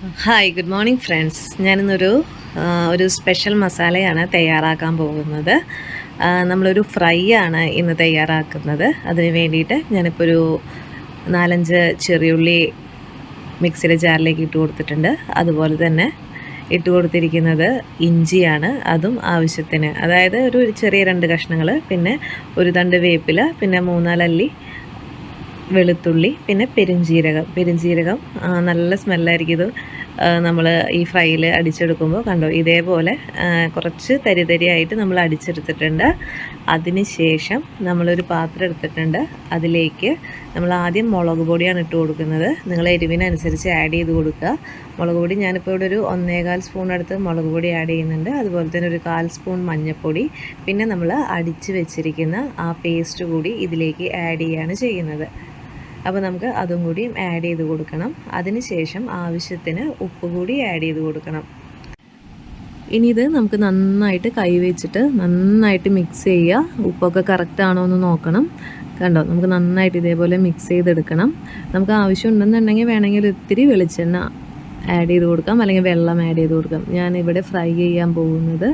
Hi good morning friends ഞാനിന്നൊരു ഒരു special മസാലയാണ് തയ്യാറാക്കാൻ പോകുന്നത്. നമ്മളൊരു ഫ്രൈ ആണ് ഇന്ന് തയ്യാറാക്കുന്നത്. അതിന് വേണ്ടിയിട്ട് ഞാനിപ്പോൾ ഒരു നാലഞ്ച് ചെറിയുള്ളി മിക്സിയുടെ ജാറിലേക്ക് ഇട്ട് കൊടുത്തിട്ടുണ്ട്. അതുപോലെ തന്നെ ഇട്ട് കൊടുത്തിരിക്കുന്നത് ഇഞ്ചിയാണ്. അതും ആവശ്യത്തിന്. അതായത് ഒരു ചെറിയ രണ്ട് കഷ്ണങ്ങൾ പിന്നെ ഒരു തണ്ട് വേപ്പില പിന്നെ മൂന്നാലല്ലി വെളുത്തുള്ളി പിന്നെ പെരുംജീരകം. പെരുംജീരകം നല്ല സ്മെല്ലായിരിക്കും ഇത്. നമ്മൾ ഈ ഫ്രൈയിൽ അടിച്ചെടുക്കുമ്പോൾ കണ്ടോ? ഇതേപോലെ കുറച്ച് തരി തരിയായിട്ട് നമ്മൾ അടിച്ചെടുത്തിട്ടുണ്ട്. അതിന് ശേഷം നമ്മളൊരു പാത്രം എടുത്തിട്ടുണ്ട്. അതിലേക്ക് നമ്മൾ ആദ്യം മുളക് പൊടിയാണ് ഇട്ട് കൊടുക്കുന്നത്. നിങ്ങൾ എരിവിനനുസരിച്ച് ആഡ് ചെയ്ത് കൊടുക്കുക. മുളക് പൊടി ഞാനിപ്പോൾ ഇവിടെ ഒരു ഒന്നേകാൽ സ്പൂൺ അടുത്ത് മുളക് പൊടി ആഡ് ചെയ്യുന്നുണ്ട്. അതുപോലെ തന്നെ ഒരു കാൽ സ്പൂൺ മഞ്ഞൾപ്പൊടി പിന്നെ നമ്മൾ അടിച്ച് വെച്ചിരിക്കുന്ന ആ പേസ്റ്റ് കൂടി ഇതിലേക്ക് ആഡ് ചെയ്യുകയാണ് ചെയ്യുന്നത്. അപ്പോൾ നമുക്ക് അതും കൂടി ആഡ് ചെയ്ത് കൊടുക്കണം. അതിനുശേഷം ആവശ്യത്തിന് ഉപ്പ് കൂടി ആഡ് ചെയ്ത് കൊടുക്കണം. ഇനി ഇത് നമുക്ക് നന്നായിട്ട് കൈ വെച്ചിട്ട് നന്നായിട്ട് മിക്സ് ചെയ്യുക. ഉപ്പൊക്കെ കറക്റ്റ് ആണോ എന്ന് നോക്കണം. കണ്ടോ? നമുക്ക് നന്നായിട്ട് ഇതേപോലെ മിക്സ് ചെയ്തെടുക്കണം. നമുക്ക് ആവശ്യം ഉണ്ടെന്നുണ്ടെങ്കിൽ വേണമെങ്കിൽ ഒത്തിരി വെളിച്ചെണ്ണ ആഡ് ചെയ്ത് കൊടുക്കാം. അല്ലെങ്കിൽ വെള്ളം ആഡ് ചെയ്ത് കൊടുക്കാം. ഞാനിവിടെ ഫ്രൈ ചെയ്യാൻ പോകുന്നത്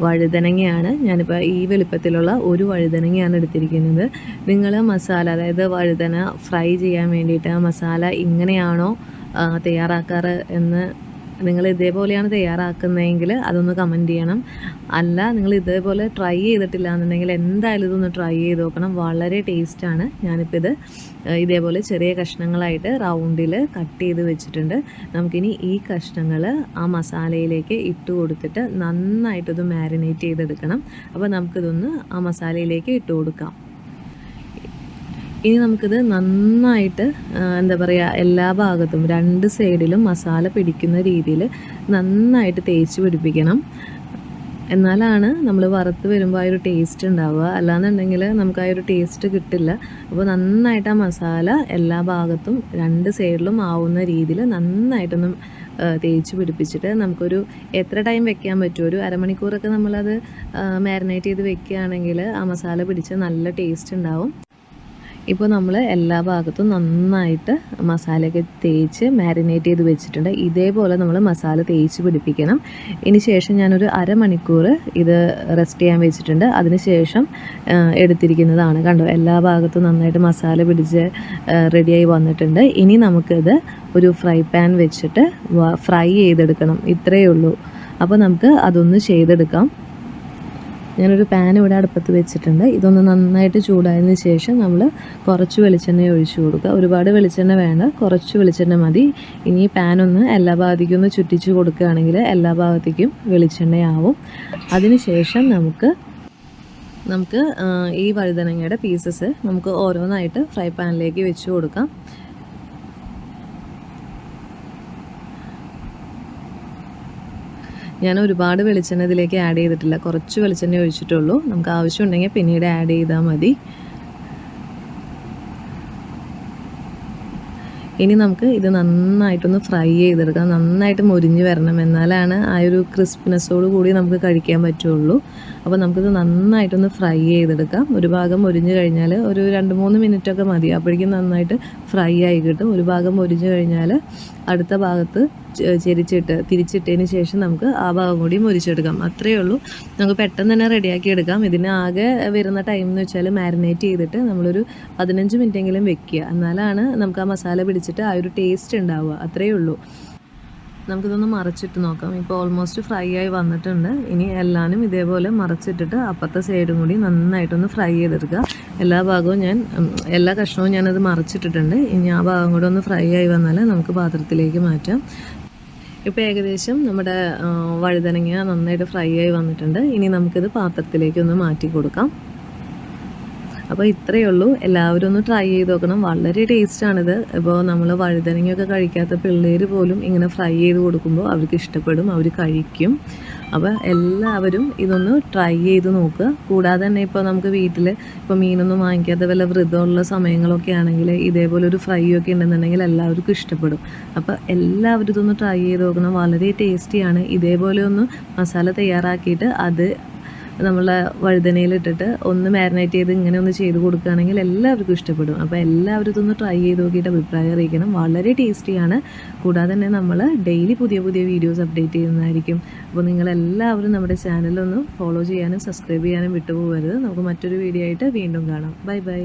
വഴുതനങ്ങയാണ്. ഞാനിപ്പോൾ ഈ വലുപ്പത്തിലുള്ള ഒരു വഴുതനങ്ങയാണ് എടുത്തിരിക്കുന്നത്. നിങ്ങൾ മസാല അതായത് വഴുതന ഫ്രൈ ചെയ്യാൻ വേണ്ടിയിട്ട് മസാല ഇങ്ങനെയാണോ തയ്യാറാക്കാറ് എന്ന് നിങ്ങൾ ഇതേപോലെയാണ് തയ്യാറാക്കുന്നതെങ്കിൽ അതൊന്ന് കമന്റ് ചെയ്യണം. അല്ല നിങ്ങൾ ഇതേപോലെ ട്രൈ ചെയ്തിട്ടില്ല എന്നുണ്ടെങ്കിൽ എന്തായാലും ഇതൊന്ന് ട്രൈ ചെയ്ത് നോക്കണം. വളരെ ടേസ്റ്റാണ് ഞാനിപ്പോൾ ഇത് ഇതേപോലെ ചെറിയ കഷ്ണങ്ങളായിട്ട് റൗണ്ടിൽ കട്ട് ചെയ്ത് വെച്ചിട്ടുണ്ട്. നമുക്കിനി ഈ കഷ്ണങ്ങൾ ആ മസാലയിലേക്ക് ഇട്ട് കൊടുത്തിട്ട് നന്നായിട്ടൊന്ന് മാരിനേറ്റ് ചെയ്തെടുക്കണം. അപ്പോൾ നമുക്കിതൊന്ന് ആ മസാലയിലേക്ക് ഇട്ട് കൊടുക്കാം. ഇനി നമുക്കിത് നന്നായിട്ട് എന്താ പറയുക എല്ലാ ഭാഗത്തും രണ്ട് സൈഡിലും മസാല പിടിക്കുന്ന രീതിയിൽ നന്നായിട്ട് തേച്ച് പിടിപ്പിക്കണം. എന്നാലാണ് നമ്മൾ വറുത്ത് വരുമ്പോൾ ആ ഒരു ടേസ്റ്റ് ഉണ്ടാവുക. അല്ലാന്നുണ്ടെങ്കിൽ നമുക്ക് ആ ഒരു ടേസ്റ്റ് കിട്ടില്ല. അപ്പോൾ നന്നായിട്ട് ആ മസാല എല്ലാ ഭാഗത്തും രണ്ട് സൈഡിലും ആവുന്ന രീതിയിൽ നന്നായിട്ടൊന്ന് തേച്ച് പിടിപ്പിച്ചിട്ട് നമുക്കൊരു എത്ര ടൈം വെക്കാൻ പറ്റുമോ? ഒരു അരമണിക്കൂറൊക്കെ നമ്മളത് മാരിനേറ്റ് ചെയ്ത് വെക്കുകയാണെങ്കിൽ ആ മസാല പിടിച്ച് നല്ല ടേസ്റ്റ് ഉണ്ടാവും. ഇപ്പോൾ നമ്മൾ എല്ലാ ഭാഗത്തും നന്നായിട്ട് മസാലയൊക്കെ തേച്ച് മാരിനേറ്റ് ചെയ്ത് വെച്ചിട്ടുണ്ട്. ഇതേപോലെ നമ്മൾ മസാല തേച്ച് പിടിപ്പിക്കണം. ഇനി ശേഷം ഞാനൊരു അരമണിക്കൂർ ഇത് റെസ്റ്റ് ചെയ്യാൻ വെച്ചിട്ടുണ്ട്. അതിന് ശേഷം എടുത്തിരിക്കുന്നതാണ്. കണ്ടോ എല്ലാ ഭാഗത്തും നന്നായിട്ട് മസാല പിടിച്ച് റെഡിയായി വന്നിട്ടുണ്ട്. ഇനി നമുക്കിത് ഒരു ഫ്രൈ പാൻ വെച്ചിട്ട് ഫ്രൈ ചെയ്തെടുക്കണം. ഇത്രയേ ഉള്ളൂ. അപ്പോൾ നമുക്ക് അതൊന്ന് ചെയ്തെടുക്കാം. ഞാനൊരു പാൻ ഇവിടെ അടുപ്പത്ത് വെച്ചിട്ടുണ്ട്. ഇതൊന്ന് നന്നായിട്ട് ചൂടായതിന് ശേഷം നമ്മൾ കുറച്ച് വെളിച്ചെണ്ണ ഒഴിച്ചു കൊടുക്കുക. ഒരുപാട് വെളിച്ചെണ്ണ വേണ്ട. കുറച്ച് വെളിച്ചെണ്ണ മതി. ഇനി ഒന്ന് എല്ലാ ഭാഗത്തേക്കും ഒന്ന് ചുറ്റിച്ച് കൊടുക്കുകയാണെങ്കിൽ എല്ലാ ഭാഗത്തേക്കും വെളിച്ചെണ്ണയാവും. അതിനുശേഷം നമുക്ക് നമുക്ക് ഈ വഴുതനങ്ങയുടെ പീസസ് നമുക്ക് ഓരോന്നായിട്ട് ഫ്രൈ പാനിലേക്ക് വെച്ച് കൊടുക്കാം. ഞാൻ ഒരുപാട് വെളിച്ചെണ്ണ ഇതിലേക്ക് ആഡ് ചെയ്തിട്ടില്ല. കുറച്ച് വെളിച്ചെണ്ണ ഒഴിച്ചിട്ടുള്ളൂ. നമുക്ക് ആവശ്യമുണ്ടെങ്കിൽ പിന്നീട് ആഡ് ചെയ്താൽ മതി. ഇനി നമുക്ക് ഇത് നന്നായിട്ടൊന്ന് ഫ്രൈ ചെയ്തെടുക്കാം. നന്നായിട്ട് മുരിഞ്ഞ് വരണം. എന്നാലാണ് ആ ഒരു ക്രിസ്പിനെസ്സോട് കൂടി നമുക്ക് കഴിക്കാൻ പറ്റുള്ളൂ. അപ്പോൾ നമുക്കിത് നന്നായിട്ടൊന്ന് ഫ്രൈ ചെയ്തെടുക്കാം. ഒരു ഭാഗം മുരിഞ്ഞ് കഴിഞ്ഞാൽ ഒരു രണ്ട് മൂന്ന് മിനിറ്റൊക്കെ മതി. അപ്പോഴേക്കും നന്നായിട്ട് ഫ്രൈ ആയി കിട്ടും. ഒരു ഭാഗം മുരിഞ്ഞ് കഴിഞ്ഞാൽ അടുത്ത ഭാഗത്ത് ചെരിച്ചിട്ട് തിരിച്ചിട്ടതിന് ശേഷം നമുക്ക് ആ ഭാഗം കൂടി മുരിച്ചെടുക്കാം. അത്രയേ ഉള്ളൂ. നമുക്ക് പെട്ടെന്ന് തന്നെ റെഡിയാക്കി എടുക്കാം. ഇതിന് ആകെ വരുന്ന ടൈം എന്ന് വെച്ചാൽ മാരിനേറ്റ് ചെയ്തിട്ട് നമ്മളൊരു പതിനഞ്ച് മിനിറ്റെങ്കിലും വെക്കുക. എന്നാലാണ് നമുക്ക് ആ മസാല പിടിച്ചിട്ട് ആ ഒരു ടേസ്റ്റ് ഉണ്ടാവുക. അത്രയേ ഉള്ളൂ. നമുക്കിതൊന്ന് മറച്ചിട്ട് നോക്കാം. ഇപ്പോൾ ഓൾമോസ്റ്റ് ഫ്രൈ ആയി വന്നിട്ടുണ്ട്. ഇനി എല്ലാനും ഇതേപോലെ മറച്ചിട്ടിട്ട് അപ്പുറത്തെ സൈഡും കൂടി നന്നായിട്ടൊന്ന് ഫ്രൈ ചെയ്തെടുക്കുക. എല്ലാ ഭാഗവും ഞാൻ എല്ലാ കഷ്ണവും ഞാനത് മറച്ചിട്ടിട്ടുണ്ട്. ഇനി ആ ഭാഗം കൂടെ ഒന്ന് ഫ്രൈ ആയി വന്നാൽ നമുക്ക് പാത്രത്തിലേക്ക് മാറ്റാം. ഇപ്പോൾ ഏകദേശം നമ്മുടെ വഴുതനങ്ങ നന്നായിട്ട് ഫ്രൈ ആയി വന്നിട്ടുണ്ട്. ഇനി നമുക്കിത് പാത്രത്തിലേക്ക് ഒന്ന് മാറ്റി കൊടുക്കാം. അപ്പോൾ ഇത്രയേ ഉള്ളൂ. എല്ലാവരും ഒന്ന് ട്രൈ ചെയ്ത് നോക്കണം. വളരെ ടേസ്റ്റാണിത്. ഇപ്പോൾ നമ്മൾ വഴുതനങ്ങയൊക്കെ കഴിക്കാത്ത പിള്ളേർ പോലും ഇങ്ങനെ ഫ്രൈ ചെയ്ത് കൊടുക്കുമ്പോൾ അവർക്ക് ഇഷ്ടപ്പെടും. അവർ കഴിക്കും. അപ്പോൾ എല്ലാവരും ഇതൊന്ന് ട്രൈ ചെയ്ത് നോക്കുക. കൂടാതെ തന്നെ ഇപ്പോൾ നമുക്ക് വീട്ടിൽ ഇപ്പോൾ മീനൊന്നും വാങ്ങിക്കാതെ വല്ല വ്രതമുള്ള സമയങ്ങളൊക്കെ ആണെങ്കിൽ ഇതേപോലെ ഒരു ഫ്രൈ ഒക്കെ ഉണ്ടെന്നുണ്ടെങ്കിൽ എല്ലാവർക്കും ഇഷ്ടപ്പെടും. അപ്പോൾ എല്ലാവരും ഇതൊന്ന് ട്രൈ ചെയ്ത് നോക്കണം. വളരെ ടേസ്റ്റിയാണ് ഇതേപോലെ ഒന്ന് മസാല തയ്യാറാക്കിയിട്ട് അത് നമ്മളെ വഴുതനയിലിട്ടിട്ട് ഒന്ന് മാരിനേറ്റ് ചെയ്ത് ഇങ്ങനെ ഒന്ന് ചെയ്ത് കൊടുക്കുകയാണെങ്കിൽ എല്ലാവർക്കും ഇഷ്ടപ്പെടും. അപ്പോൾ എല്ലാവരും ഇതൊന്ന് ട്രൈ ചെയ്ത് നോക്കിയിട്ട് അഭിപ്രായം അറിയിക്കണം. വളരെ ടേസ്റ്റിയാണ് കൂടാതെ തന്നെ നമ്മൾ ഡെയിലി പുതിയ പുതിയ വീഡിയോസ് അപ്ഡേറ്റ് ചെയ്യുന്നതായിരിക്കും. അപ്പോൾ നിങ്ങളെല്ലാവരും നമ്മുടെ ചാനലൊന്ന് ഫോളോ ചെയ്യാനും സബ്സ്ക്രൈബ് ചെയ്യാനും വിട്ടുപോകരുത്. നമുക്ക് മറ്റൊരു വീഡിയോ ആയിട്ട് വീണ്ടും കാണാം. Bye bye